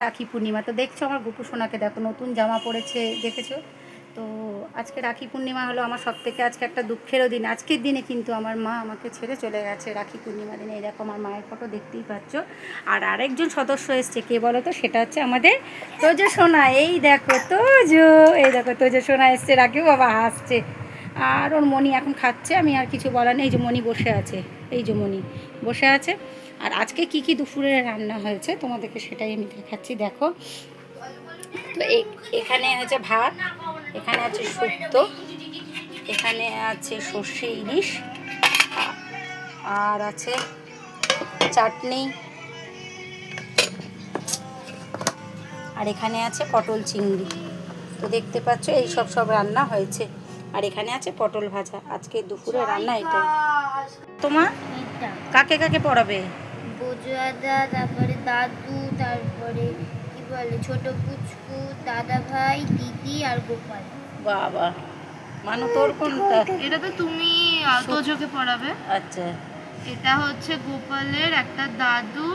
রাখি পূর্ণিমা। তো দেখছ আমার গুপু সোনাকে, দেখো নতুন জামা পরেছে দেখেছ? তো আজকে রাখি পূর্ণিমা হলো আমার সব থেকে আজকে একটা দুঃখেরও দিন। আজকের দিনে কিন্তু আমার মা আমাকে ছেড়ে চলে গেছে রাখি পূর্ণিমা দিনে। দেখো আমার মায়ের ফটো দেখতেই পাচ্ছ। আর আরেকজন সদস্য এসছে, কে বলো তো? সেটা হচ্ছে আমাদের তোজো সোনা। এই দেখো তোজো, এই দেখো তোজো সোনা এসছে রাখিও বাবা হাসছে। আর ওর মণি এখন খাচ্ছে, আমি আর কিছু বলার নেই। এই যে মণি বসে আছে, এই যে মণি বসে আছে। আর আজকে কি কি দুপুরে রান্না হয়েছে তোমাদেরকে সেটাই আমি দেখাচ্ছি, দেখো। তো এখানে হচ্ছে ভাত, এখানে আছে শুক্তো, এখানে আছে সর্ষে ইলিশ, আর আছে চাটনি। আর এখানে আছে পটল চিংড়ি। তো দেখতে পাচ্ছ, এই সব সব রান্না হয়েছে। আর এখানে আছে পটল ভাজা। আজকে দুপুরে রান্না এটাই। তোমার কাকে কাকে পড়াবে? বজুয়াদা তারপরে দাদু তারপরে কি বলে ছোট পুচকু দাদা ভাই দিদি আর গোপাল। বাবা মানু তোর কোনটা? এটা তো তুমি তোজোকে পড়াবে। আচ্ছা। এটা হচ্ছে গোপালের একটা দাদু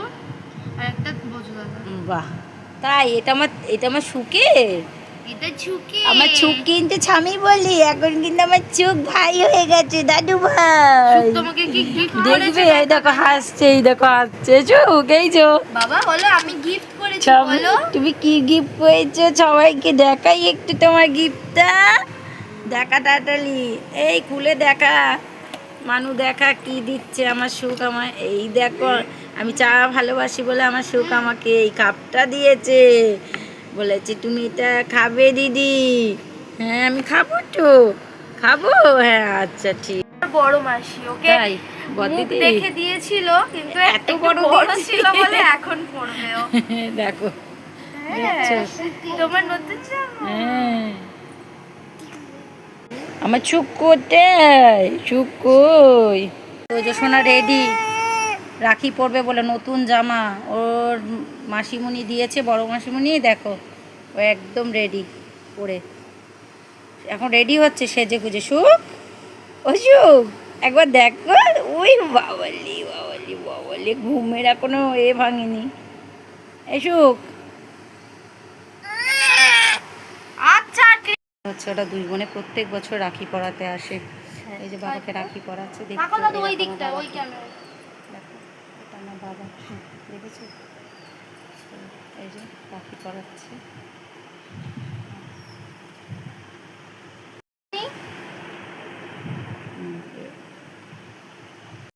আর একটা বজু দাদা বাহ। তাই এটা আমার এটা আমার সুকে এটা ঝুঁকি আমার চুক কিন্তু ছামি বলি এখন কিন্তু আমার চুক ভাই হয়ে গেছে দাদু ভাই। দেখবে এই দেখো হাসছে এই দেখো হাসছে। চুক এই যো বাবা বলো আমি গিফট করেছি বলো। তুমি কি গিফট পেয়েছ সবাইকে দেখাই একটু তোমার গিফটটা দেখা টাটালি এই খুলে দেখা। মানু দেখা কি দিচ্ছে আমার সুখ আমার? এই দেখো আমি চা ভালোবাসি বলে আমার সুখ আমাকে এই কাপটা দিয়েছে। বলেছে তুমি এটা খাবে দিদি। হ্যাঁ আমি খাব তো। খাব? হ্যাঁ আচ্ছা ঠিক। বড় মাসি ওকে দেখে দিয়েছিল কিন্তু এত বড় ছিল বলে এখন পড়বে দেখো হ্যাঁ তোমার নতুন হ্যাঁ। আমার চুপ কোথায় চুপ কই তো সোনা রেডি রাখি পরবে বলে নতুন জামা। ওর মাসিমণি দিয়েছে বড় মাসিমণি দেখো ও একদম রেডি পরে। এখন রেডি হচ্ছে সেজে গুজে। সুখ ও সুখ একবার দেখো ওই বাবালি বাবালি বাবালি ঘুমের এখনও এ ভাঙেনি। এই সুখ আচ্ছা হচ্ছে ওরা দুই বোনে প্রত্যেক বছর রাখি পরাতে আসে। এই যে বাবাকে রাখি পরাচ্ছে তাকাও দাদু ওই দিকটা ওই ক্যামেরা দেখো, আমার বাবা হ্যাঁ, দেখেছ? এই যে হুম।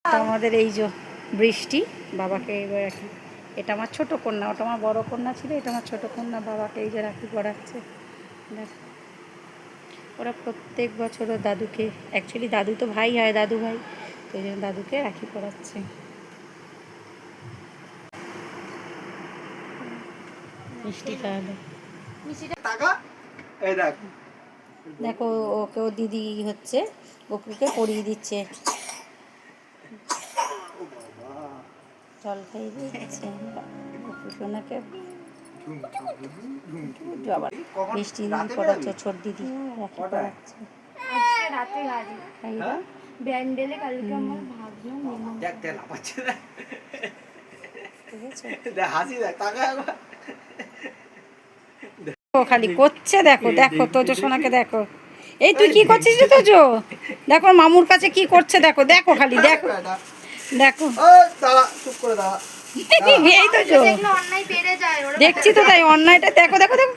তো আমাদের এই যে বৃষ্টি বাবাকে এবার রাখি। এটা আমার ছোট কন্যা ওটা আমার বড় কন্যা ছিল এটা আমার ছোট কন্যা বাবাকে এই যে রাখি পরাচ্ছে দেখ ওরা প্রত্যেক বছর দাদুকে অ্যাকচুয়ালি দাদু তো ভাই হয় দাদু ভাই তো ওই জন্য দাদুকে রাখি পরাচ্ছে মিষ্টি খাওয়াবে দেখো। ওকে দিদি হচ্ছে গপুকে পরিয়ে দিচ্ছে। জল খাইয়ে দিচ্ছে। গপু সোনাকে মিষ্টি দিদি পড়াচ্ছে ছোট দিদি রাখি পড়াচ্ছে। রাতে গাড়ি ব্যান্ডেলে কালকে আমার ভাবলাম। দেখ দেখ ঠিক আছে। দেখ হাসি দেখ টাকা একবার খালি করছে দেখো দেখো তোজো সোনাকে দেখো। এই তুই কি করছিস রে তোজো? দেখো মামুর কাছে কি করছে দেখো দেখো খালি দেখো। দেখো। চুপ করে দাঁড়া। এই তোজো। দেখছি তো তাই অন্যায়টা। দেখো দেখো দেখো।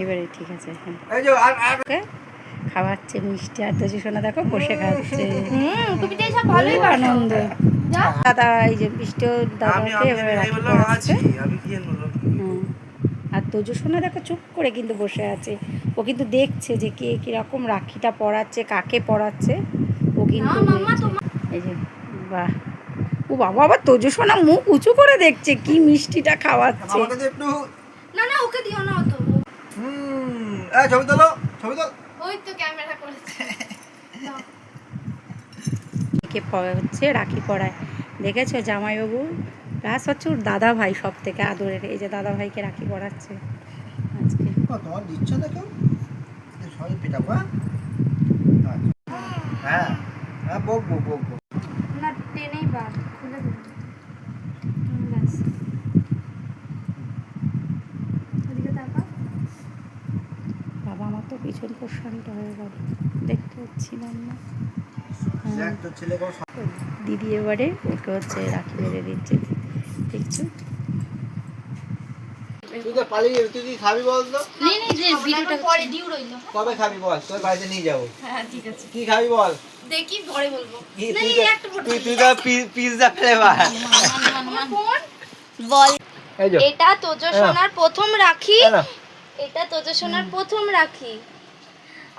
এবারে ঠিক আছে হ্যাঁ। এই যে আর আর। ওকে? খাওয়াচ্ছে মিষ্টি আর তোজো সোনা দেখো বসে খাচ্ছে। হুম তুমি তো এইসব ভালোই খুব আনন্দ। দাদা এই যে আমি দাদাকে আর তোজো সোনা দেখো চুপ করে কিন্তু বসে আছে। ও কিন্তু দেখছে যে কে কীরকম রাখিটা পরাচ্ছে কাকে পরাচ্ছে। ও কিন্তু এই যে বাহ। ও বাবা আবার তোজো সোনা মুখ উঁচু করে দেখছে কি মিষ্টিটা খাওয়াচ্ছে। আমাকে তো একটু না না ওকে দিও না অত। হুম ছবি তোলো ছবি তোল। ওই তো ক্যামেরা করেছে। কে হচ্ছে রাখি পরায় দেখেছ জামাইবাবু? প্লাস হচ্ছে ওর দাদা ভাই সব থেকে আদরের এই যে দাদা ভাইকে রাখি পরাচ্ছে হ্যাঁ? না টেনেই বাবা আমার তো পিছন প্রশান্ত হয়ে গেল। দেখতে পাচ্ছিলাম না দিদি এবারে ওকে হচ্ছে রাখি বেঁধে দিচ্ছে। দেখছ? তুই তো পালিয়ে তুই কি খাবি বল তো। ভিডিওটা পরে ডিউ রইল। কবে খাবি বল? তোর বাড়িতে নিয়ে যাব। হ্যাঁ ঠিক আছে। কি খাবি বল? দেখি পরে বলব। তুই তো তুই তুই তো পিৎজা ফ্লেভার বল। এটা তোজো সোনার প্রথম রাখি। এটা তোজো সোনার প্রথম রাখি।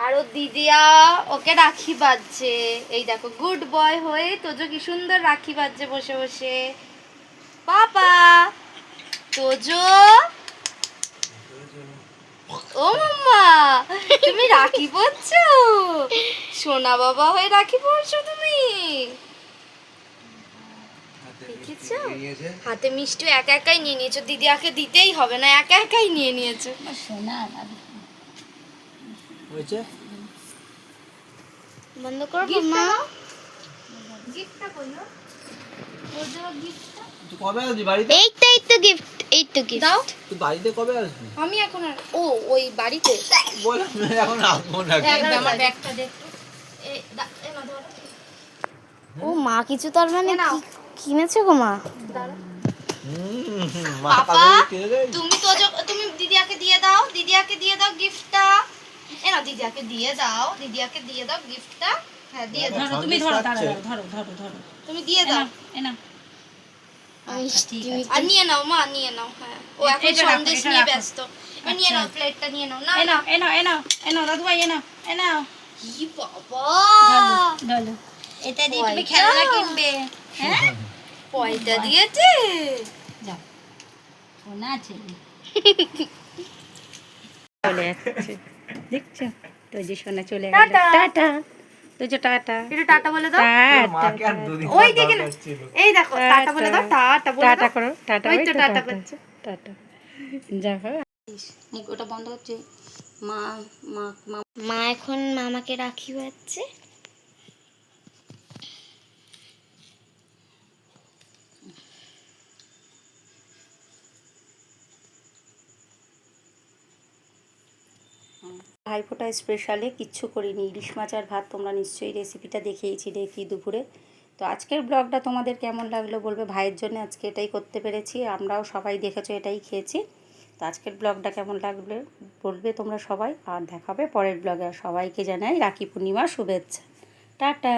আর ও দিদিয়া, ওকে রাখি বাজছে। এই দেখো গুড বয় হয়ে তোজো কি সুন্দর রাখি বাজছে বসে বসে। পাপা, তোজো? ও মাম্মা, তুমি রাখি পরছো? সোনা বাবা হয়ে রাখি পরছো তুমি? হাতে মিষ্টি একা একাই নিয়ে নিয়েছো। দিদিয়াকে দিতেই হবে না, একা একাই নিয়ে নিয়েছো। সোনা হয়েছে? বন্ধ করো মা। গিফটটা করল কবে আসবি বাড়িতে? এই তো এই তো গিফট এই তো গিফট দাও। তুই বাড়িতে কবে আসবি? আমি এখন আর ও ওই বাড়িতে। বললাম এখন আসব না। আমার ব্যাগটা দেখ। ও মা কিছু তার মানে কিনেছো গো মা? পাপা। তুমি তো তুমি দিদিয়াকে দিয়ে দাও। দিদিয়াকে দিয়ে দাও গিফটটা এ না দিদিয়াকে দিয়ে দাও দিদিয়াকে দিয়ে দাও গিফটটা হ্যাঁ দিয়ে দাও। তুমি ধরো ধরো ধরো ধরো ধরো। তুমি দিয়ে দাও। এনা আচ্ছা, আর নিয়ে নাও মা নিয়ে নাও হ্যাঁ। ও এখন সন্দেশ নিয়ে। ব্যস্ত। নাও প্লেটটা নিয়ে নাও। না এনাও এনাও এনাও এনাও দাদু ভাই এনাও এনাও কি বাবা! ধরো এটা দিয়ে তুমি খেলনা কিনবে। হ্যাঁ? পয়সা দিয়েছে? যাও। সোনা আছে। চলে যাচ্ছে দেখছ? তো যে সোনা চলে গেল। টাটা। তো যে টাটা। এটা টাটা বলে দাও। ওই না এই দেখো টাটা বলে দাও টাটা বলে টাটা করো টাটা। ওই ওই তো টাটা করছে। টাটা। ওটা বন্ধ হচ্ছে মা মা। মা এখন মামাকে রাখি বাজছে। ভাইফোঁটা স্পেশালে কিচ্ছু করিনি। ইলিশ মাছ আর ভাত তোমরা নিশ্চয়ই রেসিপিটা দেখিয়েছি দেখি দুপুরে। তো আজকের ব্লগটা তোমাদের কেমন লাগল বলবে? ভাইয়ের জন্য আজকে এটাই করতে পেরেছি। আমরাও সবাই দেখেছ, এটাই খেয়েছি। তো আজকের ব্লগটা কেমন লাগবে বলবে তোমরা সবাই। আর দেখাবে পরের ব্লগে সবাইকে জানাই রাখি পূর্ণিমা শুভেচ্ছা। টাটা!